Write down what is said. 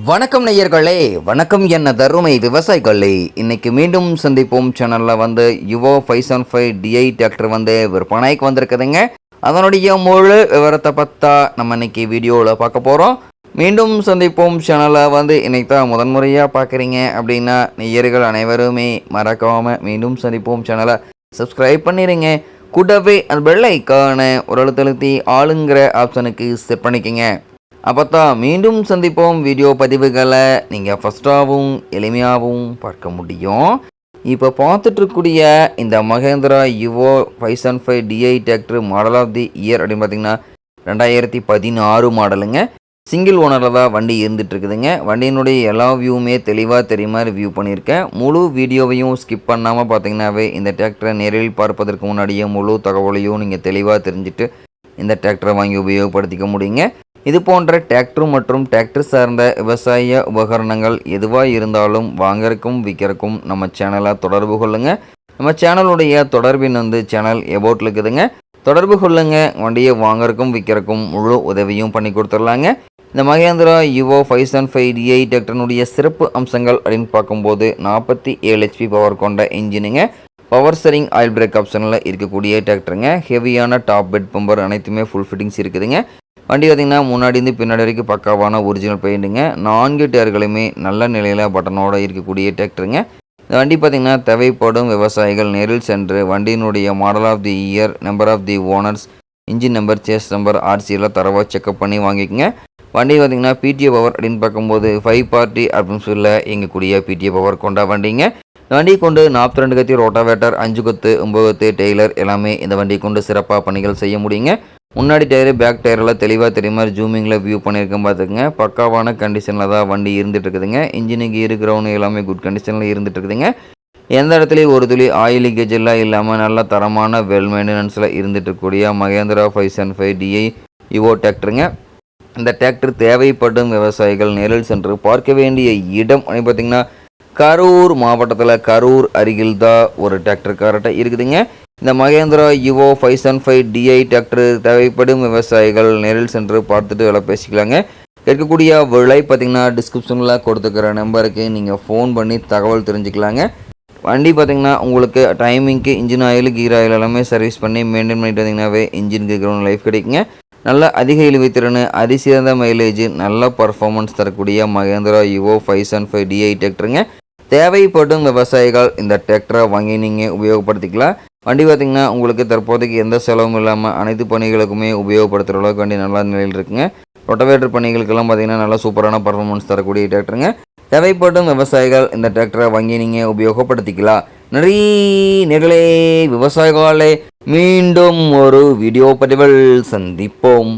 வணக்கம் நேயர்களே வணக்கம் என்ன தருமை விவசாயிகளே. இன்னைக்கு மீண்டும் சந்திப்போம். சேனலில் வந்து Yuvo five seven five DI tractor வந்து விற்பனைக்கு வந்திருக்குதுங்க. அதனுடைய முழு விவரத்தை பார்த்தா நம்ம இன்னைக்கு வீடியோவில் பார்க்க போகிறோம் மீண்டும் சந்திப்போம். சேனலை வந்து இன்னைக்கு தான் முதன்முறையாக பார்க்குறீங்க அப்படின்னா நேயர்கள் அனைவருமே மறக்காமல் மீண்டும் சந்திப்போம். சேனலை சப்ஸ்கிரைப் பண்ணிடுங்க கூடவே அந்த வெள்ளைக்கான ஒரு அழுத்தழுத்தி ஆளுங்கிற ஆப்ஷனுக்கு செட் பண்ணிக்கோங்க. அப்போ தான் மீண்டும் சந்திப்போம் வீடியோ பதிவுகளை நீங்கள் ஃபஸ்ட்டாகவும் எளிமையாகவும் பார்க்க முடியும். இப்போ பார்த்துட்ருக்கூடிய இந்த Mahindra Yuvo five seven five DI tractor model of the year அப்படின்னு பார்த்தீங்கன்னா ரெண்டாயிரத்தி பதினாறு மாடலுங்க சிங்கிள் ஓனரில் தான் வண்டி இருந்துட்டு இருக்குதுங்க வண்டியினுடைய எல்லா வியூவுமே தெளிவாக தெரியுற மாதிரி வியூ பண்ணியிருக்கேன். முழு வீடியோவையும் ஸ்கிப் பண்ணாமல் பார்த்தீங்கன்னாவே இந்த டிராக்டரை நேரில் பார்ப்பதற்கு முன்னாடியே முழு தகவலையும் நீங்கள் தெளிவாக தெரிஞ்சுட்டு இந்த டிராக்டரை வாங்கி உபயோகப்படுத்திக்க முடியுங்க. இது போன்ற டிராக்டர் மற்றும் டிராக்டர் சார்ந்த விவசாய உபகரணங்கள் எதுவாக இருந்தாலும் வாங்கறக்கும் விற்கிறக்கும் நம்ம சேனலை தொடர்பு கொள்ளுங்க. நம்ம சேனலுடைய தொடர்பின் வந்து சேனல் எபோட்டில் இருக்குதுங்க. தொடர்பு கொள்ளுங்க. வண்டியை வாங்கறக்கும் விற்கிறக்கும் முழு உதவியும் பண்ணி கொடுத்துடலாங்க. இந்த Mahindra Yuvo five seven five DI டிராக்டர்னுடைய சிறப்பு அம்சங்கள் அப்படின்னு பார்க்கும்போது நாற்பத்தி ஏழு ஹெச்பி பவர் கொண்ட இன்ஜினுங்க பவர் ஸ்டரிங் ஆயில் பிரேக் ஆப்ஷனில் இருக்கக்கூடிய டிராக்டருங்க. ஹெவியான டாப் பெட் பம்பர் அனைத்துமே ஃபுல் ஃபிட்டிங்ஸ் இருக்குதுங்க. வண்டி பார்த்திங்கன்னா முன்னாடி இருந்து பின்னாடி வரைக்கும் பக்காவான ஒரிஜினல் பெயிண்ட்டுங்க நான்கு டயர்களுமே நல்ல நிலையில் பட்டனோட இருக்கக்கூடிய டிராக்டருங்க இந்த வண்டி பார்த்திங்கன்னா தேவைப்படும் விவசாயிகள் நேரில் சென்று வண்டியினுடைய model of the year number of the owners engine number chassis number ஆர்சியெல்லாம் தரவாக செக்அப் பண்ணி வாங்கிக்கோங்க. வண்டி பார்த்திங்கன்னா பிடிஏ பவர் அப்படின்னு பார்க்கும்போது ஃபைவ் பார்ட்டி அப்படின்னு சொல்ல இயங்கக்கூடிய பிடிஏ பவர் கொண்ட வண்டிங்க. இந்த வண்டியை கொண்டு நாற்பத்தி ரெண்டு கத்தி ரோட்டாவேட்டர் அஞ்சு கொத்து ஒம்பது கொத்து டெய்லர் எல்லாமே இந்த வண்டியை கொண்டு சிறப்பாக பணிகள் செய்ய முடியுங்க. முன்னாடி டயரு பேக் டயரெல்லாம் தெளிவாக தெரியுமா ஜூமிங்கில் வியூ பண்ணியிருக்கேன் பார்த்துக்குங்க. பக்காவான கண்டிஷனில் தான் வண்டி இருந்துட்டு இருக்குதுங்க இன்ஜினுக்கு இருக்கிறவனு எல்லாமே குட் கண்டிஷனில் இருந்துகிட்டு இருக்குதுங்க எந்த இடத்துலையும் ஒரு துளி ஆயில் லீக்கேஜ் எல்லாம் இல்லாமல் நல்ல தரமான வெல் மெயின்டெனன்ஸில் இருந்துட்டு இருக்கக்கூடிய Mahindra five seven five DI Yuvo டிராக்டருங்க இந்த டிராக்டர் தேவைப்படும் விவசாயிகள் நேரில் சென்று பார்க்க வேண்டிய இடம். பார்த்திங்கன்னா பார்த்தீங்கன்னா கரூர் மாவட்டத்தில் கரூர் அருகில் தான் ஒரு டிராக்டர் கரெக்டாக இருக்குதுங்க. இந்த Mahindra Yuvo five seven five DI tractor தேவைப்படும் விவசாயிகள் நேரில் சென்று பார்த்துட்டு விலை பேசிக்கலாங்க. கேட்கக்கூடிய விலை பார்த்தீங்கன்னா டிஸ்கிரிப்ஷனில் கொடுத்துக்கிற நம்பருக்கு நீங்கள் ஃபோன் பண்ணி தகவல் தெரிஞ்சுக்கலாங்க. வண்டி பார்த்தீங்கன்னா உங்களுக்கு டைமிங்க்கு இன்ஜின் ஆயில் கீர் ஆயில் எல்லாமே சர்வீஸ் பண்ணி மெயின்டைன் பண்ணிட்டு வந்தீங்கன்னாவே இன்ஜினுக்கு கிரௌண்ட் லைஃப் கிடைக்குங்க. நல்ல அதிக இழுவைத்திறன் அதிசிறந்த மைலேஜ் நல்ல பர்ஃபார்மன்ஸ் தரக்கூடிய Mahindra Yuvo five seven five DI டிராக்டருங்க. தேவைப்படும் விவசாயிகள் இந்த டிராக்டரை வாங்கி நீங்கள் உபயோகப்படுத்திக்கலாம். வண்டி பார்த்திங்கன்னா உங்களுக்கு தற்போதைக்கு எந்த செலவும் இல்லாமல் அனைத்து பணிகளுக்குமே உபயோகப்படுத்துகிற அளவுக்கு வண்டி நல்ல நிலையில் இருக்குங்க. ரொட்டவேட்டர் பணிகளுக்கெல்லாம் பார்த்திங்கன்னா நல்லா சூப்பரான பர்ஃபார்மன்ஸ் தரக்கூடிய டிராக்டருங்க தேவைப்படும் விவசாயிகள் இந்த டிராக்டரை வாங்கி நீங்கள் உபயோகப்படுத்திக்கலாம். நிறைய நிகழே விவசாயிகளே மீண்டும் ஒரு வீடியோ பதிவில் சந்திப்போம்.